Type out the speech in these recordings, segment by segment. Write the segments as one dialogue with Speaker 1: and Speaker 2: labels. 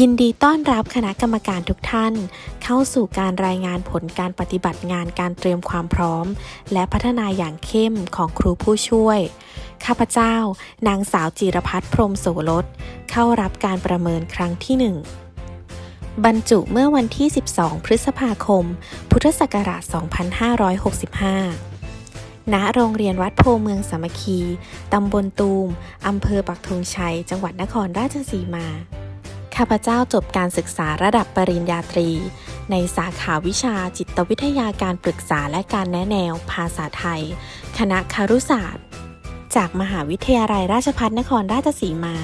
Speaker 1: ยินดีต้อนรับคณะกรรมการทุกท่าน เข้าสู่การรายงานผลการปฏิบัติงานการเตรียมความพร้อม และพัฒนาอย่างเข้มของครูผู้ช่วย ข้าพเจ้า นางสาวจิรพัฒน์พรมโสรสเข้ารับการประเมินครั้งที่หนึ่งบรรจุเมื่อวันที่ 12 พฤษภาคม พุทธศักราช 2565 ณ โรงเรียนวัดโพเมืองสามัคคี ตำบลตูม อำเภอปักธงชัย จังหวัดนครราชสีมา ข้าพเจ้าจบการศึกษาระดับปริญญาตรี ในสาขาวิชาจิตวิทยาการปรึกษาและการแนะแนวภาษาไทย คณะคารุศาสตร์ จากมหาวิทยาลัยราชภัฏนครราชสีมา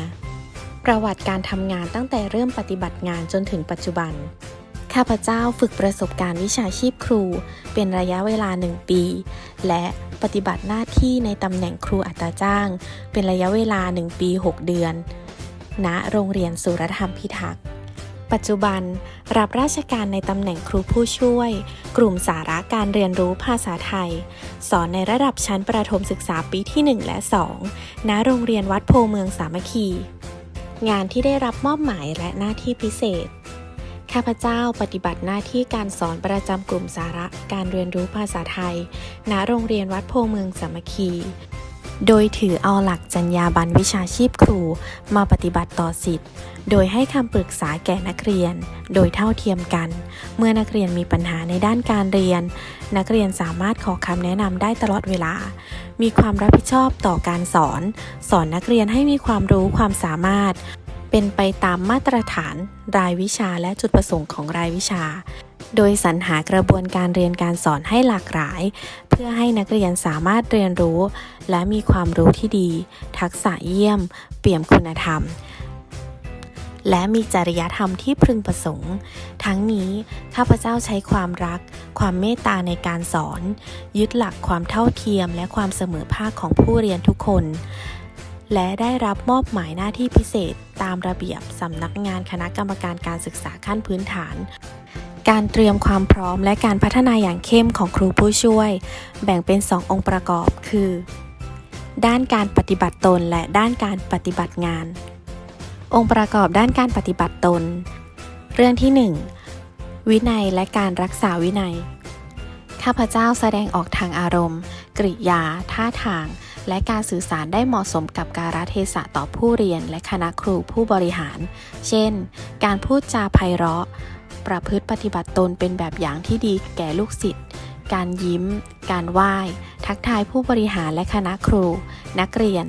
Speaker 1: ประวัติการทำงานตั้งแต่เริ่มปฏิบัติงานจนถึงปัจจุบัน ข้าพเจ้าฝึกประสบการณ์วิชาชีพครู เป็นระยะเวลาหนึ่งปี และปฏิบัติหน้าที่ในตำแหน่งครูอัตราจ้าง เป็นระยะเวลา 1 ปี 6 เดือน ณโรงเรียนสุรธรรมพิทักษ์ ปัจจุบันรับราชการในตำแหน่งครูผู้ช่วย กลุ่มสาระการเรียนรู้ภาษาไทย สอนในระดับชั้นประถมศึกษาปีที่ 1 และ 2 ณ โรงเรียนวัดโพเมืองสามัคคี งานที่ได้รับมอบหมายและหน้าที่พิเศษข้าพเจ้าปฏิบัติหน้าที่การสอนประจำกลุ่มสาระการเรียนรู้ภาษาไทย ณ โรงเรียนวัดโพเมืองสามัคคี โดยถือเอาหลักจรรยาบรรณวิชาชีพครูมาปฏิบัติต่อสิทธิ์ โดยให้คำปรึกษาแก่นักเรียน โดยเท่าเทียมกัน เมื่อนักเรียนมีปัญหาในด้านการเรียน นักเรียนสามารถขอคำแนะนำได้ตลอดเวลา มีความรับผิดชอบต่อการสอน สอนนักเรียนให้มีความรู้ความสามารถ เป็นไปตามมาตรฐานรายวิชาและจุดประสงค์ของรายวิชาโดยสรรหากระบวนการเรียนการสอนให้หลากหลาย เพื่อให้นักเรียนสามารถเรียนรู้ และมีความรู้ที่ดี ทักษะเยี่ยม เปี่ยมคุณธรรม และมีจริยธรรมที่พึงประสงค์ ทั้งนี้ข้าพเจ้าใช้ความรัก ความเมตตาในการสอน ยึดหลักความเท่าเทียม และความเสมอภาคของผู้เรียนทุกคน และได้รับมอบหมายหน้าที่พิเศษตามระเบียบสำนักงานคณะกรรมการการศึกษาขั้นพื้นฐานการเตรียมความพร้อมและการพัฒนาอย่างเข้มของครูผู้ช่วย แบ่งเป็น 2 องค์ประกอบคือ ด้านการปฏิบัติตนและด้านการปฏิบัติงาน องค์ประกอบด้านการปฏิบัติตน เรื่องที่ 1 วินัยและการรักษาวินัย ข้าพเจ้าแสดงออกทางอารมณ์ กริยา ท่าทาง และการสื่อสารได้เหมาะสมกับการเทศะต่อผู้เรียนและคณะครูผู้บริหาร เช่น การพูดจาไพเราะ ประพฤติปฏิบัติตนเป็นแบบอย่างที่ดีแก่ลูกศิษย์ การยิ้ม การไหว้ ทักทายผู้บริหารและคณะครู นักเรียน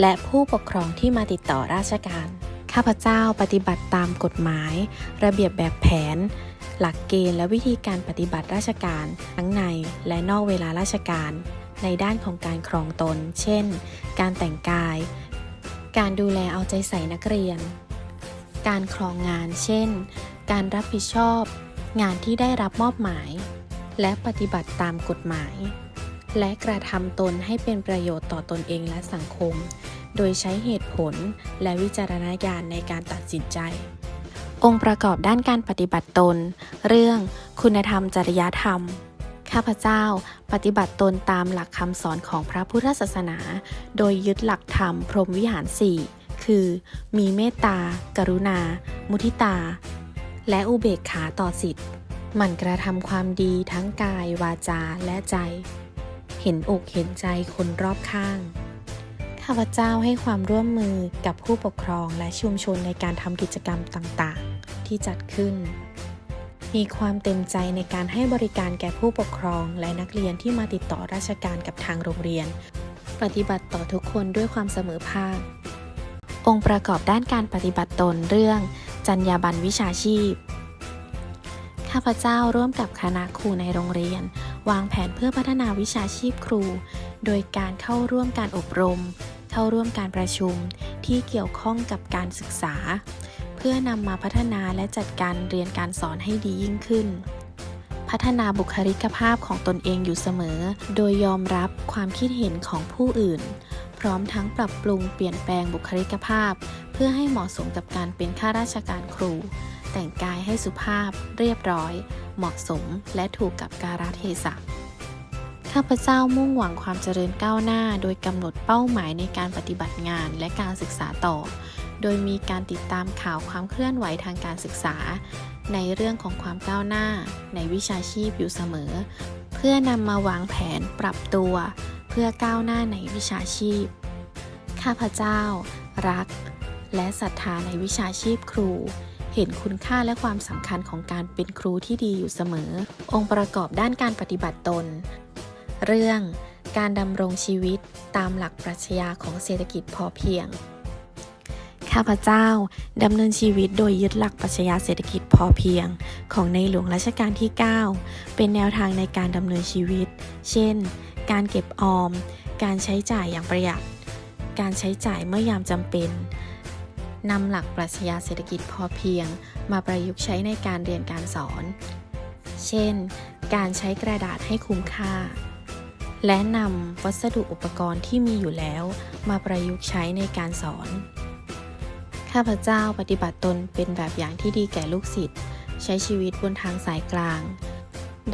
Speaker 1: และผู้ปกครองที่มาติดต่อราชการ ข้าพเจ้าปฏิบัติตามกฎหมาย ระเบียบแบบแผน หลักเกณฑ์และวิธีการปฏิบัติราชการ ทั้งในและนอกเวลาราชการ ในด้านของการครองตน เช่น การแต่งกาย การดูแลเอาใจใส่นักเรียน การครองงาน เช่น การรับผิดชอบ งานที่ได้รับมอบหมาย และปฏิบัติตามกฎหมาย และกระทำตนให้เป็นประโยชน์ต่อตนเองและสังคม โดยใช้เหตุผลและวิจารณญาณในการตัดสินใจ องค์ประกอบด้านการปฏิบัติตน เรื่องคุณธรรมจริยธรรมข้าพเจ้าปฏิบัติตนตามหลักคำสอนของพระพุทธศาสนา โดยยึดหลักธรรมพรหมวิหารสี่คือ มีเมตตา กรุณา มุทิตา และอุเบกขาต่อสิทธิ์ หมั่นกระทำความดีทั้งกายวาจาและใจ เห็นอกเห็นใจคนรอบข้าง ข้าพเจ้าให้ความร่วมมือกับผู้ปกครองและชุมชนในการทำกิจกรรมต่างๆ ที่จัดขึ้น มีความเต็มใจในการให้บริการแก่ผู้ปกครองและนักเรียนที่มาติดต่อราชการกับทางโรงเรียน ปฏิบัติต่อทุกคนด้วยความเสมอภาค องค์ประกอบด้านการปฏิบัติตนเรื่อง จรรยาบรรณวิชาชีพ ข้าพเจ้าร่วมกับคณะครูในโรงเรียน วางแผนเพื่อพัฒนาวิชาชีพครู โดยการเข้าร่วมการอบรม เข้าร่วมการประชุมที่เกี่ยวข้องกับการศึกษา เพื่อนำมาพัฒนาและจัดการเรียนการสอนให้ดียิ่งขึ้น พัฒนาบุคลิกภาพของตนเองอยู่เสมอ โดยยอมรับความคิดเห็นของผู้อื่น พร้อมทั้งปรับปรุงเปลี่ยนแปลงบุคลิกภาพ เพื่อให้เหมาะสมกับการเป็นข้าราชการครู แต่งกายให้สุภาพ เรียบร้อย เหมาะสม และถูกกับกาลเทศะ ข้าพเจ้ามุ่งหวังความเจริญก้าวหน้า โดยกำหนดเป้าหมายในการปฏิบัติงานและการศึกษาต่อ โดยมีการติดตามข่าวความเคลื่อนไหวทางการศึกษา ในเรื่องของความก้าวหน้า ในวิชาชีพอยู่เสมอ เพื่อนำมาวางแผนปรับตัว เพื่อก้าวหน้าในวิชาชีพ ข้าพเจ้า รัก และศรัทธาในวิชาชีพครู เห็นคุณค่าและความสำคัญของการเป็นครูที่ดีอยู่เสมอ องค์ประกอบด้านการปฏิบัติตน เรื่องการดำรงชีวิตตามหลักปรัชญาของเศรษฐกิจพอเพียง ข้าพเจ้าดำเนินชีวิตโดยยึดหลักปรัชญาเศรษฐกิจพอเพียง ของในหลวงรัชกาลที่ 9 เป็นแนวทางในการดำเนินชีวิต เช่น การเก็บออม การใช้จ่ายอย่างประหยัด การใช้จ่ายเมื่อยามจำเป็น นำหลักปรัชญาเศรษฐกิจพอเพียง มาประยุกต์ใช้ในการเรียนการสอน เช่น การใช้กระดาษให้คุ้มค่า และนำวัสดุอุปกรณ์ที่มีอยู่แล้ว มาประยุกต์ใช้ในการสอน ข้าพเจ้าปฏิบัติตนเป็นแบบอย่างที่ดีแก่ลูกศิษย์ใช้ชีวิตบนทางสายกลาง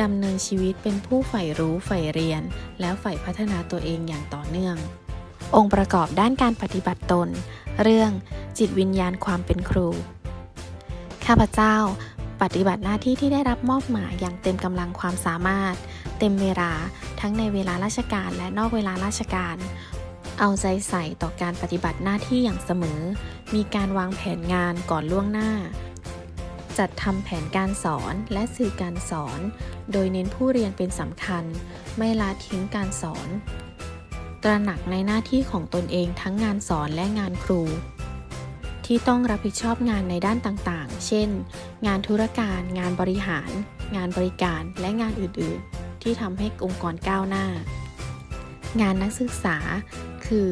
Speaker 1: ดำเนินชีวิตเป็นผู้ใฝ่รู้ใฝ่เรียน แล้วใฝ่พัฒนาตัวเองอย่างต่อเนื่อง องค์ประกอบด้านการปฏิบัติตน เรื่อง จิตวิญญาณความเป็นครู ข้าพเจ้าปฏิบัติหน้าที่ที่ได้รับมอบหมายอย่างเต็มกำลังความสามารถ เต็มเวลาทั้งในเวลาราชการและนอกเวลาราชการ เอาใจใส่ต่อการปฏิบัติหน้าที่อย่างเสมอ มีการวางแผนงานก่อนล่วงหน้า จัดทำแผนการสอนและสื่อการสอน โดยเน้นผู้เรียนเป็นสำคัญ ไม่ละทิ้งการสอน ตระหนักในหน้าที่ของตนเองทั้งงานสอนและงานครู ที่ต้องรับผิดชอบงานในด้านต่างๆ เช่น งานธุรการ งานบริหาร งานบริการ และงานอื่นๆ ที่ทำให้องค์กรก้าวหน้า งานนักศึกษา คือ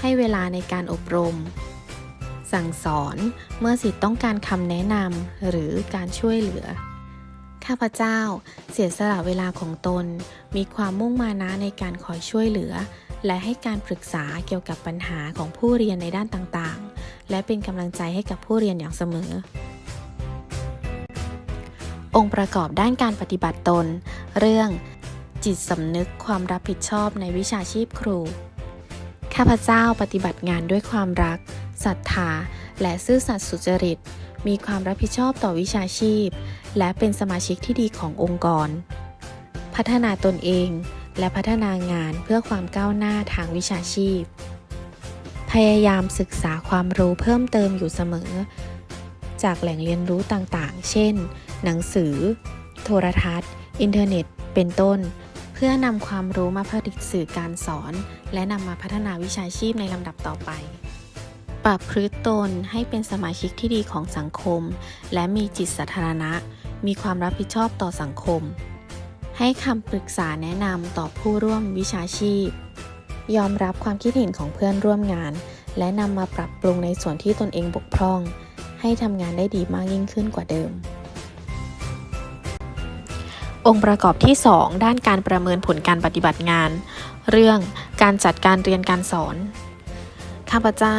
Speaker 1: ให้เวลาในการอบรม สั่งสอน เมื่อสิทธิ์ต้องการคำแนะนำหรือการช่วยเหลือ ข้าพเจ้าเสียสละเวลาของตน มีความมุ่งมานะในการคอยช่วยเหลือ และให้การปรึกษาเกี่ยวกับปัญหาของผู้เรียนในด้านต่างๆ และเป็นกำลังใจให้กับผู้เรียนอย่างเสมอ องค์ประกอบด้านการปฏิบัติตน เรื่องจิตสำนึกความรับผิดชอบในวิชาชีพครู ข้าพเจ้าปฏิบัติงานด้วยความรักศรัทธาและซื่อสัตย์สุจริต มีความรับผิดชอบต่อวิชาชีพ และเป็นสมาชิกที่ดีขององค์กร พัฒนาตนเอง และพัฒนางานเพื่อความก้าวหน้าทางวิชาชีพ พยายามศึกษาความรู้เพิ่มเติมอยู่เสมอ จากแหล่งเรียนรู้ต่างๆ เช่น หนังสือ โทรทัศน์ อินเทอร์เน็ต เป็นต้น เพื่อนำความรู้มาผลิตสื่อการสอน และนำมาพัฒนาวิชาชีพในลำดับต่อไป ปรับพฤติตนให้เป็นสมาชิกที่ดีของสังคม และมีจิตสาธารณะ มีความรับผิดชอบต่อสังคม ให้คำปรึกษาแนะนำต่อผู้ร่วมวิชาชีพ ยอมรับความคิดเห็นของเพื่อนร่วมงาน และนำมาปรับปรุงในส่วนที่ตนเองบกพร่อง ให้ทำงานได้ดีมากยิ่งขึ้นกว่าเดิม องค์ประกอบที่ 2 ด้านการประเมินผลการปฏิบัติงาน เรื่องการจัดการเรียนการสอน ข้าพเจ้า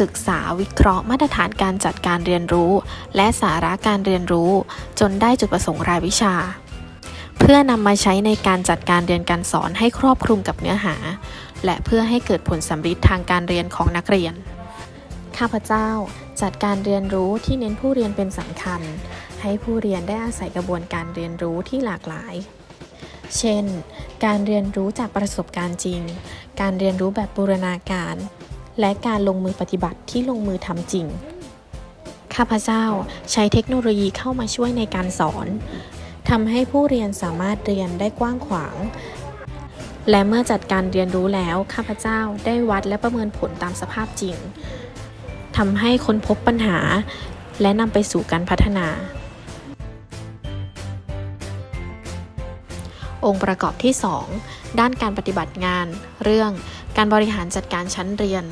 Speaker 1: ศึกษาวิเคราะห์มาตรฐานการจัดการเรียนรู้ และสาระการเรียนรู้ จนได้จุดประสงค์รายวิชา เพื่อนำมาใช้ในการจัดการเรียนการสอนให้ครอบคลุมกับเนื้อหา และเพื่อให้เกิดผลสำฤทธิ์ทางการเรียนของนักเรียน ข้าพเจ้าจัดการเรียนรู้ที่เน้นผู้เรียนเป็นสำคัญ ให้ผู้เรียนได้อาศัยกระบวนการเรียนรู้ที่หลากหลาย เช่น การเรียนรู้จากประสบการณ์จริง การเรียนรู้แบบบูรณาการ และการลงมือปฏิบัติที่ลงมือทำจริง ข้าพเจ้าใช้เทคโนโลยีเข้ามาช่วยในการสอนทำให้ผู้เรียนสามารถเรียนได้กว้างขวาง และเมื่อจัดการเรียนรู้แล้วข้าพเจ้าได้วัดและประเมินผลตามสภาพจริงทำให้ค้นพบปัญหา และนำไปสู่การพัฒนา องค์ประกอบที่ 2 ด้านการปฏิบัติงาน เรื่อง การบริหารจัดการชั้นเรียน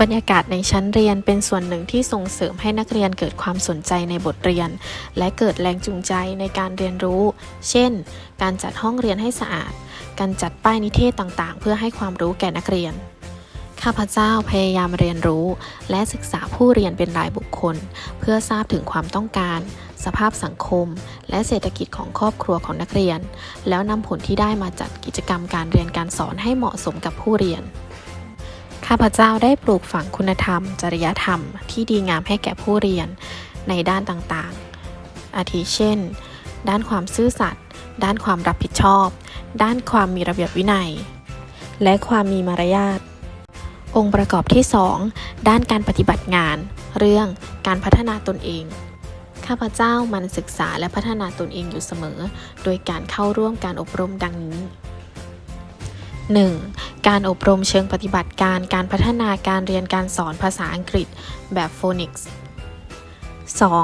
Speaker 1: บรรยากาศในชั้นเรียนเป็นส่วนหนึ่งที่ส่งเสริมให้นักเรียนเกิดความสนใจในบทเรียน และเกิดแรงจูงใจในการเรียนรู้ เช่น การจัดห้องเรียนให้สะอาด การจัดป้ายนิเทศต่างๆ เพื่อให้ความรู้แก่นักเรียนข้าพเจ้าพยายามเรียนรู้ และศึกษาผู้เรียนเป็นรายบุคคล เพื่อทราบถึงความต้องการ สภาพสังคม และเศรษฐกิจของครอบครัวของนักเรียน แล้วนำผลที่ได้มาจัดกิจกรรมการเรียนการสอนให้เหมาะสมกับผู้เรียน ข้าพเจ้าได้ปลูกฝังคุณธรรม จริยธรรม ที่ดีงามให้แก่ผู้เรียนในด้านต่างๆ อาทิเช่น ด้านความซื่อสัตย์ ด้านความรับผิดชอบ ด้านความมีระเบียบวินัย และความมีมารยาท องค์ประกอบที่ 2 ด้านการปฏิบัติงาน เรื่องการพัฒนาตนเอง ข้าพเจ้ามันศึกษาและพัฒนาตนเองอยู่เสมอ โดยการเข้าร่วมการอบรมดังนี้ 1. การอบรมเชิงปฏิบัติการการพัฒนาการเรียนการสอนภาษาอังกฤษแบบโฟนิกส์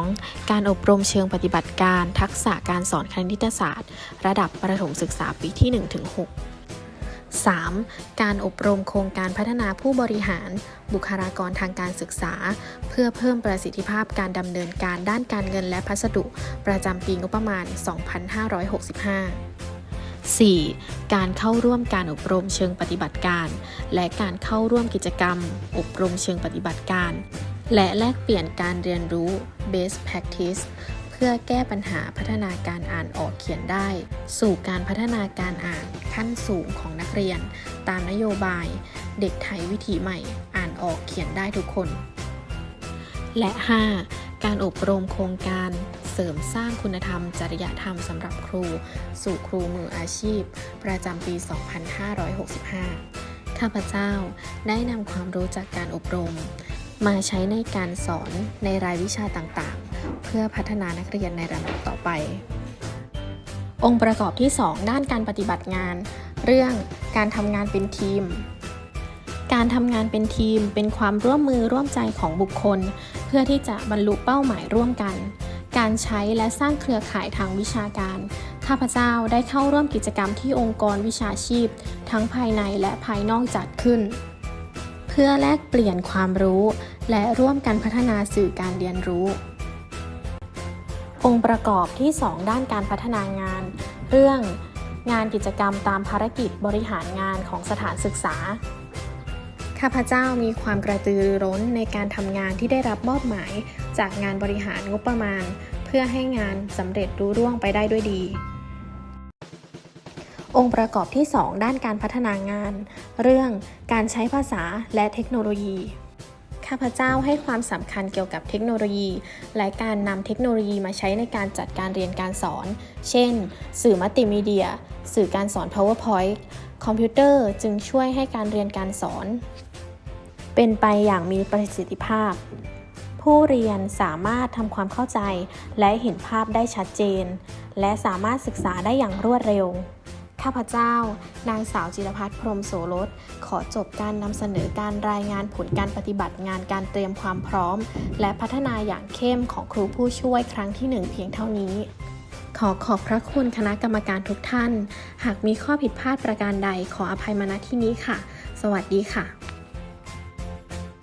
Speaker 1: 2. การอบรมเชิงปฏิบัติการ ทักษะการสอนคณิตศาสตร์ ระดับประถมศึกษาปีที่ 1-6 3. การอบรมโครงการพัฒนาผู้บริหาร บุคลากรทางการศึกษา เพื่อเพิ่มประสิทธิภาพการดำเนินการด้านการเงินและพัสดุ ประจำปีงบประมาณ 2565 4. การเข้าร่วมการอบรมเชิงปฏิบัติการ และการเข้าร่วมกิจกรรม อบรมเชิงปฏิบัติการ และแลกเปลี่ยนการเรียนรู้ best practice พื่อแก้ปัญหาพัฒนาการอ่านออกเขียนได้ สู่การพัฒนาการอ่านขั้นสูงของนักเรียน ตามนโยบาย เด็กไทยวิถีใหม่ อ่านออกเขียนได้ทุกคน และ 5. การอบรมโครงการเสริมสร้างคุณธรรม จริยธรรมสำหรับครู สู่ครูมืออาชีพ ประจำปี 2565 ข้าพเจ้าได้นำความรู้จากการอบรม มาใช้ในการสอนในรายวิชาต่างๆ เพื่อพัฒนานักเรียนในระดับต่อไป องค์ประกอบที่ 2 ด้านการปฏิบัติงาน เรื่องการทำงานเป็นทีม การทำงานเป็นทีมเป็นความร่วมมือร่วมใจของบุคคล เพื่อที่จะบรรลุเป้าหมายร่วมกัน การใช้และสร้างเครือข่ายทางวิชาการ ข้าพเจ้าได้เข้าร่วมกิจกรรมที่องค์กรวิชาชีพ ทั้งภายในและภายนอกจัดขึ้นเพื่อแลกเปลี่ยนความรู้ และร่วมกันพัฒนาสื่อการเรียนรู้ องค์ประกอบที่ 2 ด้านการพัฒนางาน เรื่องงานกิจกรรมตามภารกิจบริหารงานของสถานศึกษา ข้าพเจ้ามีความกระตือรือร้นในการทำงานที่ได้รับมอบหมาย จากงานบริหารงบประมาณ เพื่อให้งานสำเร็จรุ่ร่วงไปได้ด้วยดี องค์ประกอบที่ 2 ด้านการพัฒนางาน เรื่องการใช้ภาษาและเทคโนโลยี ข้าพเจ้าให้ความสำคัญเกี่ยวกับเทคโนโลยี และการนำเทคโนโลยีมาใช้ในการจัดการเรียนการสอน เช่น สื่อมัลติมีเดีย สื่อการสอน PowerPoint คอมพิวเตอร์จึงช่วยให้การเรียนการสอน เป็นไปอย่างมีประสิทธิภาพ ผู้เรียนสามารถทำความเข้าใจและเห็นภาพได้ชัดเจน และสามารถศึกษาได้อย่างรวดเร็ว ข้าพเจ้า นางสาวจิรพัฒน์พรมโสรส ขอจบการนำเสนอการรายงานผลการปฏิบัติงานการเตรียมความพร้อม และพัฒนาอย่างเข้มของครูผู้ช่วยครั้งที่หนึ่งเพียงเท่านี้ ขอขอบพระคุณคณะกรรมการทุกท่าน หากมีข้อผิดพลาดประการใดขออภัยมาณที่นี้ค่ะ สวัสดีค่ะ